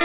Bu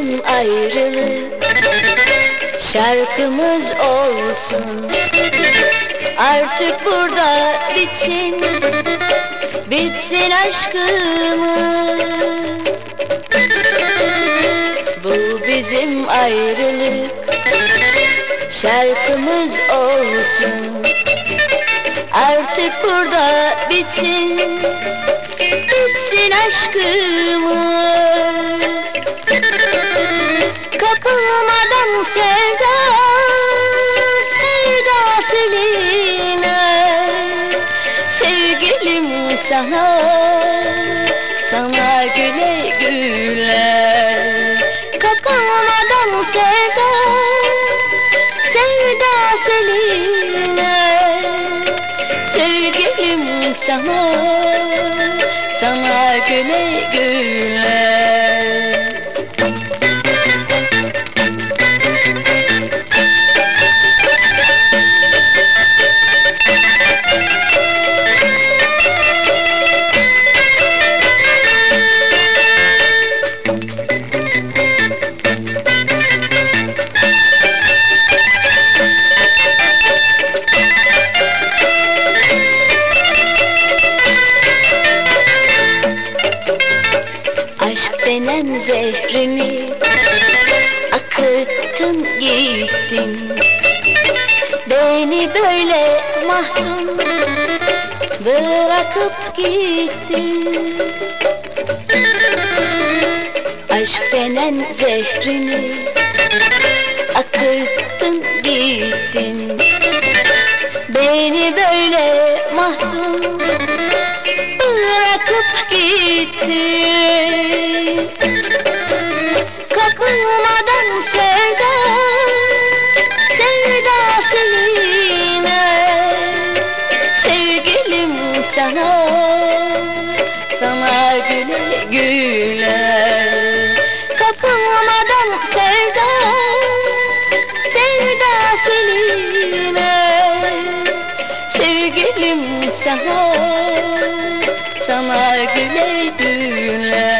bizim ayrılık Şarkımız olsun. Artık burada bitsin Bitsin aşkımız. Bu bizim ayrılık Şarkımız olsun. Artık burada bitsin Bitsin aşkımız Sevda Sevda seline Sevgilim sana Sana güle güle. Kapılmadan sevda Sevda seline Sevgilim sana Sana güle güle Aşk denen zehrini akıttın gittin. Beni böyle mahzun bırakıp gittin. Aşk denen zehrini akıttın gittin. Beni böyle mahzun bırakıp gitti sana güle güle Kapılmadan sevda Sevda seninle. Sevgilim sana sana güle güle